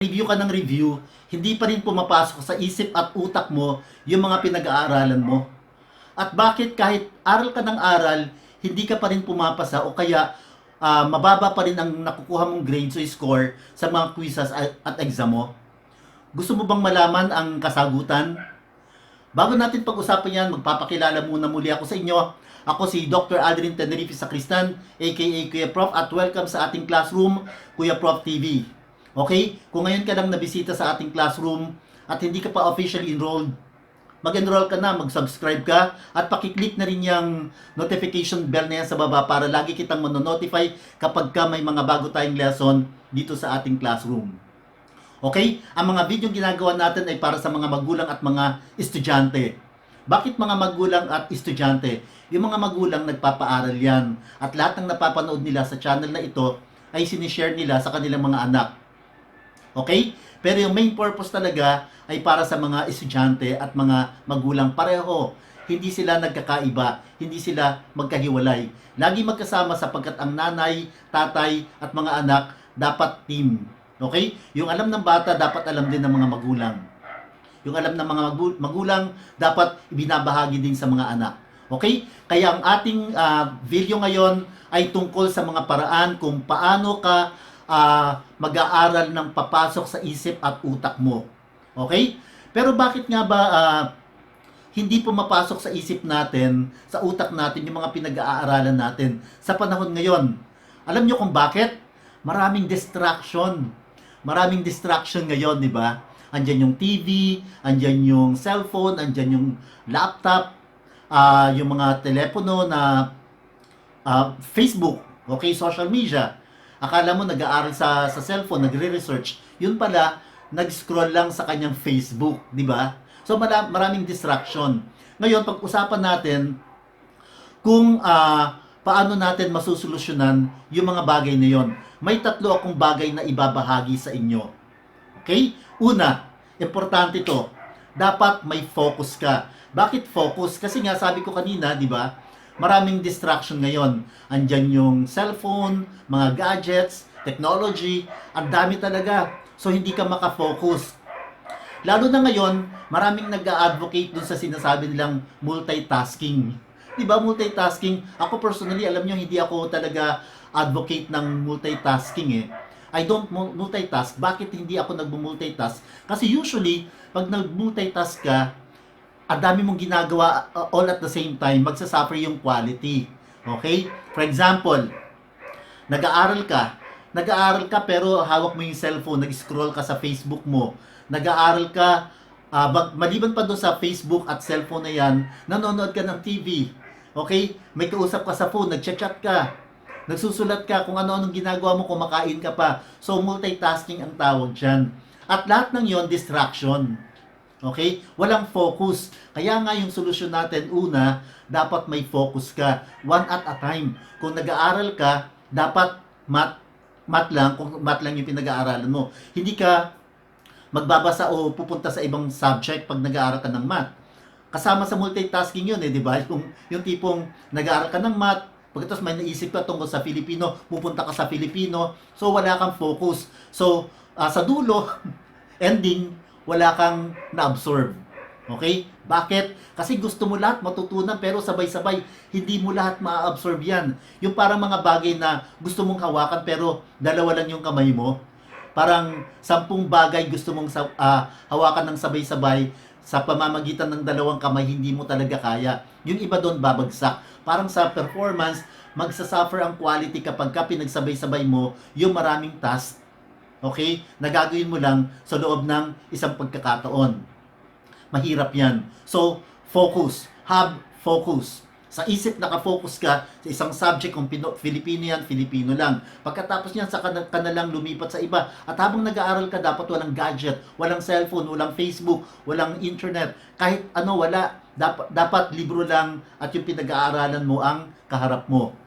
review ka ng review, hindi pa rin pumapasok sa isip at utak mo yung mga pinag-aaralan mo. At bakit kahit aral ka ng aral, hindi ka pa rin pumapasa o kaya ah, mababa pa rin ang nakukuha mong grades o score sa mga quizzes at, at exam mo? Gusto mo bang malaman ang kasagutan? Bago natin pag-usapan yan, magpapakilala muna muli ako sa inyo. Ako si Dr. Aldrin Tenerife Sacristan, aka Kuya Prof. At welcome sa ating classroom, Kuya Prof TV. Okay? Kung ngayon ka lang nabisita sa ating classroom at hindi ka pa officially enrolled, mag-enroll ka na, mag-subscribe ka, at pakiclick na rin yung notification bell na yan sa baba para lagi kitang manonotify kapag ka may mga bago tayong lesson dito sa ating classroom. Okay? Ang mga video ginagawa natin ay para sa mga magulang at mga estudyante. Bakit mga magulang at estudyante? Yung mga magulang nagpapaaral yan. At lahat ng napapanood nila sa channel na ito ay sinishare nila sa kanilang mga anak. Okay? Pero yung main purpose talaga ay para sa mga estudyante at mga magulang pareho. Hindi sila nagkakaiba, hindi sila magkahiwalay. Lagi magkasama sapagkat ang nanay, tatay at mga anak dapat team. Okay? Yung alam ng bata dapat alam din ng mga magulang. Yung alam ng mga magu- magulang dapat ibinabahagi din sa mga anak. Okay? Kaya ang ating ah, video ngayon ay tungkol sa mga paraan kung paano ka ah, mag-aaral ng papasok sa isip at utak mo. Okay? Pero bakit nga ba ah, hindi pumapasok sa isip natin, sa utak natin, yung mga pinag-aaralan natin sa panahon ngayon? Alam nyo kung bakit? Maraming distraction. Maraming distraction ngayon, di ba? Andyan yung TV, andyan yung cellphone, andyan yung laptop, ah, yung mga telepono na ah, Facebook, okay, social media. Akala mo nag-aaral sa sa cellphone, nagre-research. Yun pala, nag-scroll lang sa kanyang Facebook, di ba? So mara- maraming distraction. Ngayon, pag-usapan natin kung ah, paano natin masusolusyonan yung mga bagay na yon. May tatlo akong bagay na ibabahagi sa inyo. Okay? Una, importante to. Dapat may focus ka. Bakit focus? Kasi nga sabi ko kanina, di ba? Maraming distraction ngayon. Andyan yung cellphone, mga gadgets, technology, ang dami talaga. So hindi ka makafocus. Lalo na ngayon, maraming nag-advocate dun sa sinasabi nilang multitasking. Di ba multitasking? Ako personally, alam nyo, hindi ako talaga advocate ng multitasking eh. I don't mu- multitask. Bakit hindi ako nag-multitask? Kasi usually, pag nag-multitask ka, ang dami mong ginagawa uh, all at the same time, magsasuffer yung quality. Okay? For example, nag-aaral ka, nag-aaral ka pero hawak mo yung cellphone, nag-scroll ka sa Facebook mo, nag-aaral ka, bag- maliban pa doon sa Facebook at cellphone na yan, nanonood ka ng TV. Okay? May kausap ka sa phone, nag-chat ka, nagsusulat ka kung ano-anong ginagawa mo, kumakain ka pa. So, multitasking ang tawag dyan. At lahat ng yon distraction. Okay? Walang focus. Kaya nga yung solusyon natin, una, dapat may focus ka. One at a time. Kung nag-aaral ka, dapat mat, mat lang, kung mat lang yung pinag-aaralan mo. Hindi ka magbabasa o pupunta sa ibang subject pag nag-aaral ka ng math. Kasama sa multitasking yun eh, di ba? Yung, yung tipong nag-aaral ka ng math, pagkatapos may naisip ka tungkol sa Filipino, pupunta ka sa Filipino, so wala kang focus. So, ah, sa dulo, ending, wala kang na-absorb. Okay? Bakit? Kasi gusto mo lahat matutunan pero sabay-sabay, hindi mo lahat ma-absorb yan. Yung parang mga bagay na gusto mong hawakan pero dalawa lang yung kamay mo. Parang sampung bagay gusto mong ah, hawakan ng sabay-sabay sa pamamagitan ng dalawang kamay, hindi mo talaga kaya. Yung iba doon babagsak. Parang sa performance, magsasuffer ang quality kapag ka pinagsabay-sabay mo yung maraming task Okay? Nagagawin mo lang sa loob ng isang pagkakataon. Mahirap yan. So, focus. Have focus. Sa isip nakafocus ka sa isang subject kung Pino, Filipino yan, Filipino lang. Pagkatapos niyan, sa ka na, ka na lang lumipat sa iba. At habang nag-aaral ka, dapat walang gadget, walang cellphone, walang Facebook, walang internet. Kahit ano, wala. Dapat, dapat libro lang at yung pinag-aaralan mo ang kaharap mo.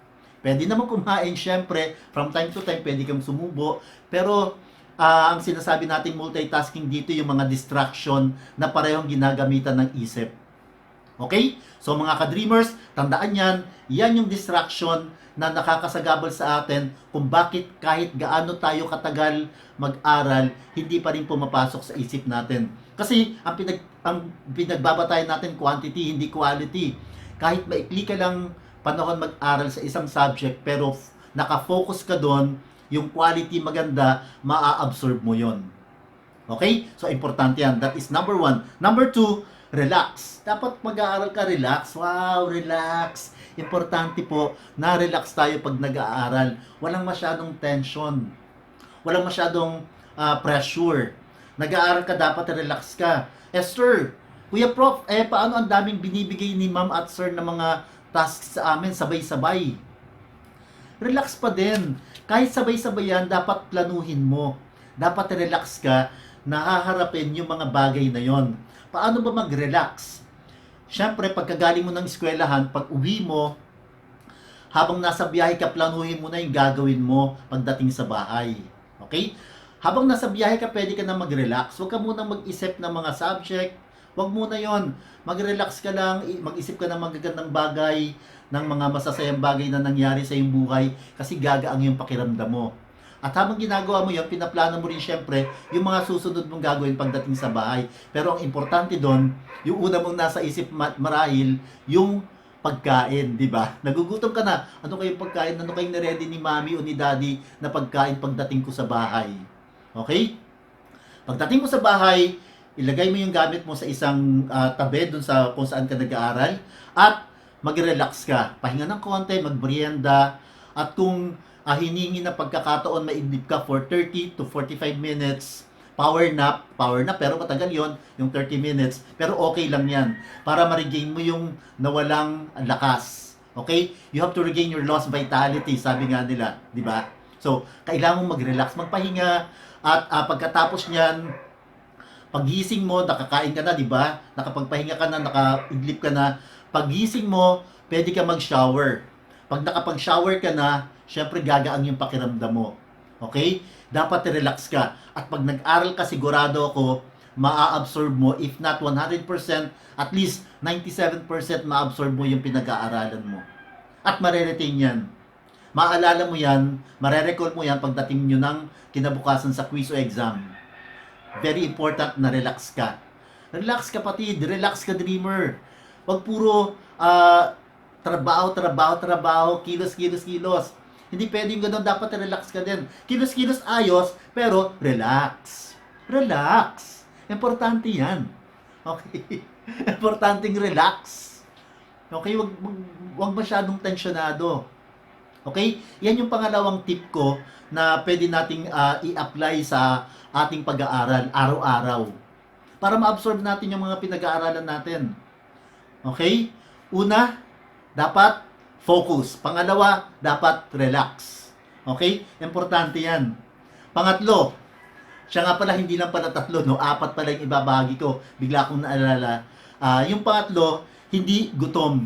Pwede naman kumain, syempre, from time to time, pwede kang sumubo. Pero, ah, ang sinasabi nating multitasking dito, yung mga distraction na parehong ginagamitan ng isip. Okay? So mga ka-dreamers, tandaan yan, yan yung distraction na nakakasagabal sa atin kung bakit kahit gaano tayo katagal mag-aral, hindi pa rin pumapasok sa isip natin. Kasi ang, pinag, ang pinagbabatayan natin quantity, hindi quality. Kahit maikli ka lang panahon mag-aral sa isang subject, pero nakafocus ka doon, yung quality maganda, maa-absorb mo yon. Okay? So, importante yan. That is number one. Number two, relax. Dapat mag-aaral ka, relax. Wow, relax. Importante po na relax tayo pag nag-aaral. Walang masyadong tension. Walang masyadong ah, pressure. Nag-aaral ka, dapat relax ka. Esther, Kuya Prof, eh paano ang daming binibigay ni Ma'am at Sir na mga tasks sa amin sabay-sabay? Relax pa din. Kahit sabay-sabay yan, dapat planuhin mo. Dapat relax ka na haharapin yung mga bagay na yon. Paano ba mag-relax? Siyempre, pagkagaling mo ng eskwelahan, pag uwi mo, habang nasa biyahe ka, planuhin mo na yung gagawin mo pagdating sa bahay. Okay? Habang nasa biyahe ka, pwede ka na mag-relax. Huwag ka munang mag-isip ng mga subject. Huwag muna yon. Mag-relax ka lang, mag-isip ka ng magagandang bagay, ng mga masasayang bagay na nangyari sa iyong buhay kasi gagaang yung pakiramdam mo. At habang ginagawa mo yun, pinaplano mo rin syempre yung mga susunod mong gagawin pagdating sa bahay. Pero ang importante doon, yung una mong nasa isip ma- marahil, yung pagkain, di ba? Nagugutom ka na. Ano kayong pagkain? Ano kayong niready ni mami o ni daddy na pagkain pagdating ko sa bahay? Okay? Pagdating mo sa bahay, ilagay mo yung gamit mo sa isang ah, tabi dun sa kung saan ka nag-aaral at mag-relax ka. Pahinga ng konti, magmerienda at kung ah, hiningi na pagkakataon maidlip ka for 30 to 45 minutes power nap, power nap, pero matagal yon yung 30 minutes, pero okay lang yan, para ma-regain mo yung nawalang lakas. Okay? You have to regain your lost vitality, sabi nga nila, di ba? So, kailangan mong mag-relax, magpahinga, at ah, pagkatapos niyan, pagising mo, nakakain ka na, di ba? Nakapagpahinga ka na, nakaidlip ka na. Pagising mo, pwede ka mag-shower. Pag nakapag-shower ka na, syempre gagaang yung pakiramdam mo. Okay? Dapat relax ka. At pag nag-aral ka, sigurado ako, maa-absorb mo, if not 100%, at least 97% ma-absorb mo yung pinag-aaralan mo. At mareretain yan. Maalala mo yan, marerecall mo yan pagdating nyo ng kinabukasan sa quiz o exam. Very important na relax ka. Relax kapatid, relax ka dreamer. Huwag puro ah, trabaho, trabaho, trabaho, kilos, kilos, kilos. Hindi pwedeng ganun, dapat relax ka din. Kilos, kilos, ayos, pero relax. Relax. Importante yan. Okay? Importanteng relax. Okay, wag, wag, masyadong tensyonado. Okay? Yan yung pangalawang tip ko na pwede nating ah, i-apply sa ating pag-aaral araw-araw. Para ma-absorb natin yung mga pinag-aaralan natin. Okay? Una, dapat focus. Pangalawa, dapat relax. Okay? Importante yan. Pangatlo, siya nga pala hindi lang pala tatlo, no? Apat pala yung ibabahagi ko. Bigla akong naalala. Ah, yung pangatlo, hindi gutom.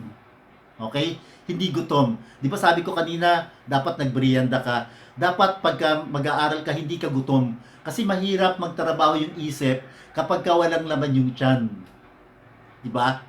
Okay? Hindi gutom. Di ba sabi ko kanina, dapat nagbrianda ka. Dapat pagka mag-aaral ka, hindi ka gutom. Kasi mahirap magtrabaho yung isip kapag ka walang laman yung tiyan. Di ba?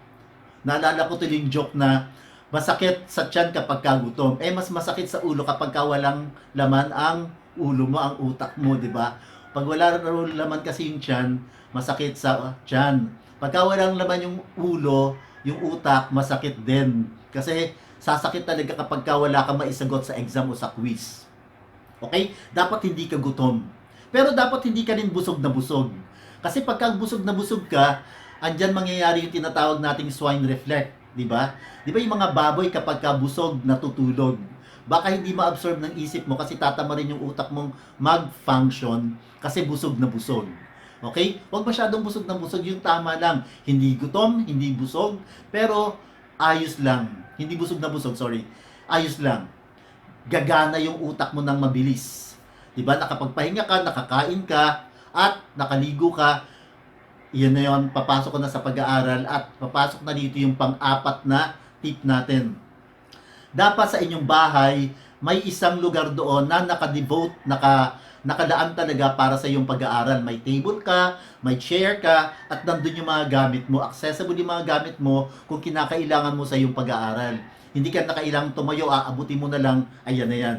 Naalala ko tuloy yung joke na masakit sa tiyan kapag ka gutom. Eh, mas masakit sa ulo kapag ka walang laman ang ulo mo, ang utak mo, di ba? Pag wala laman kasi yung tiyan, masakit sa tiyan. Pagka walang laman yung ulo, yung utak, masakit din. Kasi sasakit talaga kapag ka wala ka maisagot sa exam o sa quiz. Okay? Dapat hindi ka gutom. Pero dapat hindi ka rin busog na busog. Kasi pagka busog na busog ka, andyan mangyayari yung tinatawag nating swine reflect. Di ba? Di ba yung mga baboy kapag ka busog, natutulog. Baka hindi ma-absorb ng isip mo kasi tatama rin yung utak mong mag-function kasi busog na busog. Okay? Huwag masyadong busog na busog, yung tama lang. Hindi gutom, hindi busog, pero ayos lang. Hindi busog na busog, sorry. Ayos lang. Gagana yung utak mo ng mabilis. 'Di ba? Nakapagpahinga ka, nakakain ka, at nakaligo ka, yun na yun, papasok ka na sa pag-aaral at papasok na dito yung pang-apat na tip natin. Dapat sa inyong bahay, may isang lugar doon na naka-devote, naka, nakalaan talaga para sa iyong pag-aaral. May table ka, may chair ka, at nandun yung mga gamit mo. Accessible yung mga gamit mo kung kinakailangan mo sa iyong pag-aaral. Hindi ka na kailangan tumayo, aabutin mo na lang, ayan na yan.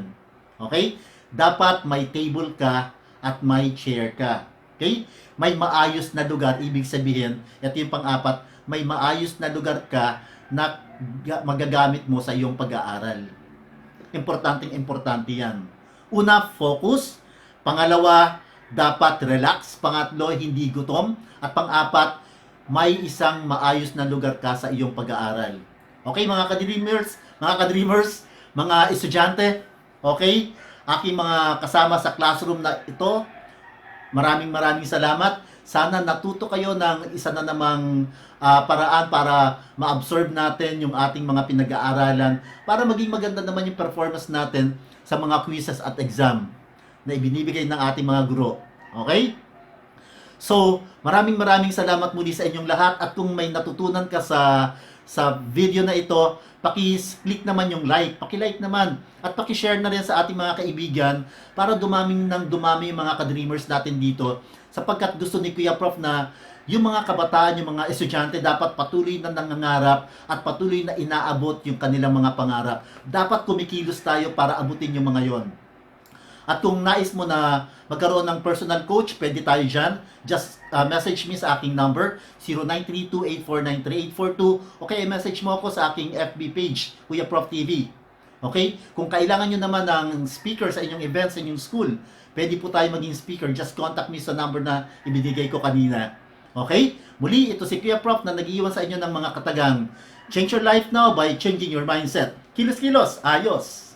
Okay? Dapat may table ka at may chair ka. Okay? May maayos na lugar, ibig sabihin, ito yung pang-apat, may maayos na lugar ka na ga- magagamit mo sa iyong pag-aaral. Importanteng importante yan. Una, focus. Pangalawa, dapat relax. Pangatlo, hindi gutom. At pang-apat, may isang maayos na lugar ka sa iyong pag-aaral. Okay, mga ka-dreamers, mga ka-dreamers, mga estudyante, okay? Aking mga kasama sa classroom na ito, maraming maraming salamat. Sana natuto kayo ng isa na namang ah, paraan para ma-absorb natin yung ating mga pinag-aaralan para maging maganda naman yung performance natin sa mga quizzes at exam na ibinibigay ng ating mga guro. Okay? So, maraming maraming salamat muli sa inyong lahat at kung may natutunan ka sa sa video na ito, paki-click naman yung like, paki-like naman at paki-share na rin sa ating mga kaibigan para dumaming ng dumami yung mga ka-dreamers natin dito sapagkat gusto ni Kuya Prof na yung mga kabataan, yung mga estudyante dapat patuloy na nangangarap at patuloy na inaabot yung kanilang mga pangarap. Dapat kumikilos tayo para abutin yung mga yon. At kung nais mo na magkaroon ng personal coach, pwede tayo dyan. Just uh, message me sa aking number, 0932-849-3842 o kaya message mo ako sa aking FB page, Kuya Prof TV. Okay? Kung kailangan nyo naman ng speaker sa inyong event, sa inyong school, pwede po tayo maging speaker. Just contact me sa number na ibinigay ko kanina. Okay? Muli, ito si Kuya Prof na nag-iwan sa inyo ng mga katagang Change your life now by changing your mindset. Kilos-kilos, ayos!